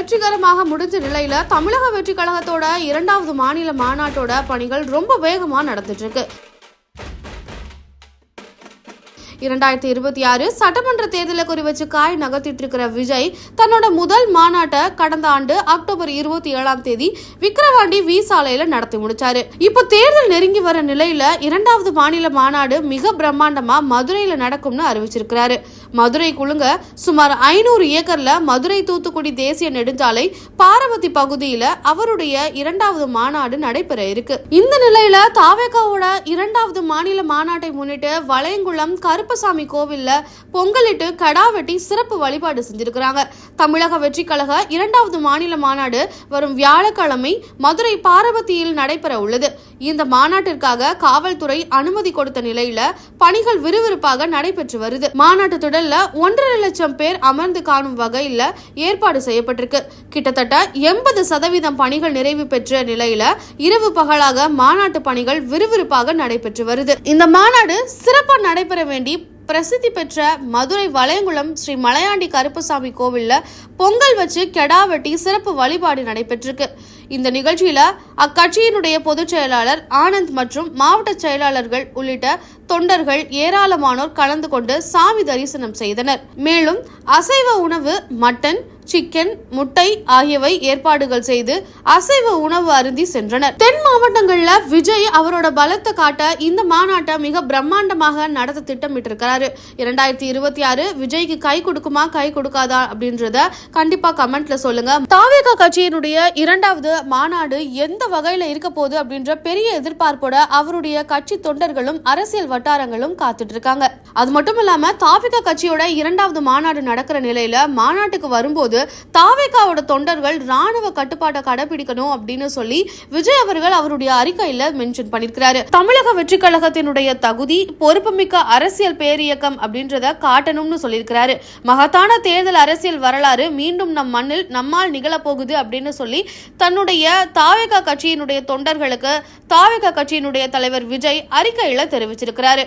வெற்றிகரமாக முடிஞ்ச நிலையில தமிழக வெற்றி கழகத்தோட இரண்டாவது மாநில மாநாட்டோட பணிகள் ரொம்ப வேகமா நடந்துட்டு இருக்கு. இரண்டாயிரத்தி இருபத்தி ஆறு சட்டமன்ற தேர்தலை குறிவச்சு காய் நகர்த்திட்டிருக்கிற விஜய் தன்னோட முதல் மாநாட்டை கடந்த ஆண்டு அக்டோபர் இருபத்தி ஏழாம் தேதி விக்கிரவாண்டி வி சாலையில நடத்தி முடிச்சாரு. இப்போ தேர்தல் நெருங்கி வர நிலையில இரண்டாவது மாநில மாநாடு மிக பிரம்மாண்டமா மதுரையில நடக்கும்னு அறிவிச்சிருக்கிறாரு. மதுரை குழுங்க சுமார் ஐநூறு ஏக்கர்ல மதுரை தூத்துக்குடி தேசிய நெடுஞ்சாலை பாரவதி பகுதியில அவருடைய இரண்டாவது மாநாடு நடைபெற இருக்கு. இந்த நிலையில தாவேகாவோட இரண்டாவது மாநில மாநாட்டை முன்னிட்டு வளையங்குளம் கருப்பசாமி கோவில்ல பொங்கலிட்டு கடா வெட்டி சிறப்பு வழிபாடு செஞ்சிருக்கிறாங்க. தமிழக வெற்றி கழக இரண்டாவது மாநில மாநாடு வரும் வியாழக்கிழமை மதுரை பார்வதியில் நடைபெற உள்ளது. இந்த மாநாட்டிற்காக காவல்துறை அனுமதி கொடுத்த நிலையில பணிகள் விறுவிறுப்பாக நடைபெற்று வருது. மாநாட்டு திடல்ல ஒன்றரை லட்சம் பேர் அமர்ந்து காணும் வகையில ஏற்பாடு செய்யப்பட்டிருக்கு. கிட்டத்தட்ட எண்பது சதவீதம் பணிகள் நிறைவு பெற்ற நிலையில இரவு பகலாக மாநாட்டு பணிகள் விறுவிறுப்பாக நடைபெற்று வருது. இந்த மாநாடு சிறப்பாக நடைபெற வேண்டி பிரசித்தி பெற்ற மதுரை வளையங்குளம் ஸ்ரீ மலையாண்டி கருப்பசாமி கோவில்ல பொங்கல் வச்சு கெடா வெட்டி சிறப்பு வழிபாடு நடைபெற்றிருக்கு. இந்த நிகழ்ச்சியில அக்கட்சியினுடைய பொதுச் செயலாளர் ஆனந்த் மற்றும் மாவட்ட செயலாளர்கள் உள்ளிட்ட தொண்டர்கள் ஏராளமானோர் கலந்து கொண்டு சாமி தரிசனம் செய்தனர். மேலும் அசைவ உணவு மட்டன் சிக்கன் முட்டை ஆகியவை ஏற்பாடுகள் செய்து அசைவ உணவு அருந்தி சென்றனர். தென் மாவட்டங்கள்ல விஜய் அவரோட பலத்தை காட்ட இந்த மாநாட்டை மிக பிரம்மாண்டமாக நடத்த திட்டமிட்டிருக்கிறாரு. இரண்டாயிரத்தி இருபத்தி ஆறு விஜய்க்கு கை கொடுக்குமா கை கொடுக்காதா அப்படின்றத கண்டிப்பா கமெண்ட்ல சொல்லுங்க. தாவேகா கட்சியினுடைய இரண்டாவது மாநாடு எந்த வகையில இருக்க போகுது அப்படின்ற பெரிய எதிர்பார்ப்போட அவருடைய கட்சி தொண்டர்களும் அரசியல் வட்டாரங்களும் காத்துட்டு இருக்காங்க அது மட்டும் இல்லாம தாவேகா கட்சியோட இரண்டாவது மாநாடு நடக்கிற நிலையில மாநாட்டுக்கு வரும்போது தாவேக்காவோட தொண்டர்கள் ராணுவ கட்டுப்பாட்டை கடைபிடிக்கணும் அப்படின்னு சொல்லி விஜய் அவர்கள் அவருடைய அறிக்கையில மென்ஷன் பண்ணிருக்கிறாரு தமிழக வெற்றி கழகத்தினுடைய தகுதி பொறுப்புமிக்க அரசியல் பேரியக்கம் அப்படின்றத காட்டணும்னு சொல்லியிருக்கிறாரு. மகத்தான தேர்தல் அரசியல் வரலாறு மீண்டும் நம் மண்ணில் நம்மால் நிகழப்போகுது அப்படின்னு சொல்லி தன்னுடைய தாவேகா கட்சியினுடைய தொண்டர்களுக்கு தாவேகா கட்சியினுடைய தலைவர் விஜய் அறிக்கையில தெரிவிச்சிருக்கிறாரு.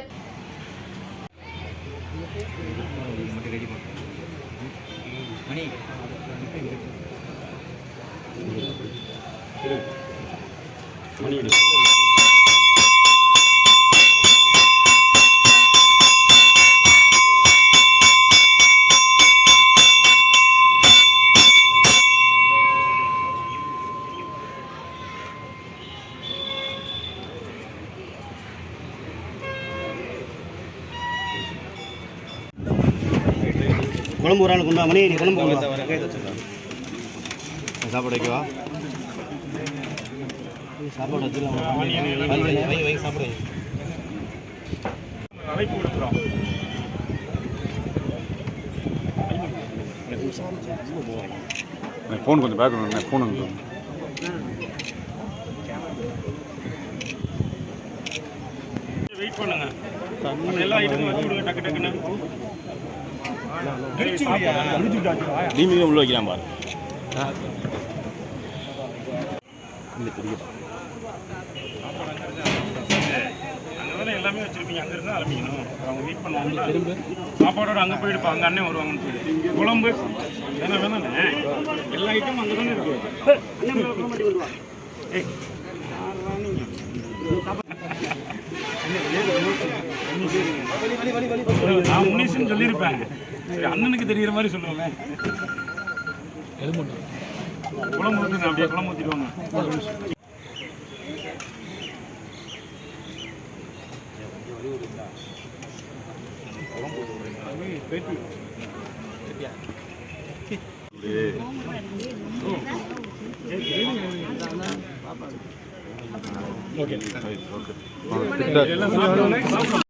குழம்பு ஒரு ஆளுக்கு உண்டா மணி நீ குழம்பு சாப்பாடு வைக்கவா சாப்பாடு வச்சுக்கலாம் சாப்பாடு. அழைப்பு விடுக்கிறோம் ஃபோன் கொஞ்சம் பேக் ஃபோன் வந்து வெயிட் பண்ணுங்க. எல்லா ஐட்டமும் வச்சு விடுங்க டக்கு டக்குன்னு. உள்ள வைக்கலாம் பாரு. அங்கே தானே எல்லாமே வச்சுருப்பீங்க அங்கே இருந்தால் ஆரம்பிக்கணும் அவங்க வெயிட் பண்ணுவாங்க சாப்பாடோட அங்கே போயிடுப்பா அங்கே அண்ணன் வருவாங்கன்னு சொல்லி குழம்பு வேணா வேணாண்ணே எல்லா ஐட்டமும் அங்கே தானே இருக்கு ஏய், நான் முனீஸ்னு சொல்லியிருப்பேன் அண்ணனுக்கு தெரிகிற மாதிரி சொல்லுவேன் குழம்பு ஊற்றுங்க அப்படியே குழம்பு ஊற்றிடுவாங்க ஓகே. சாப்பிட்டோன்னே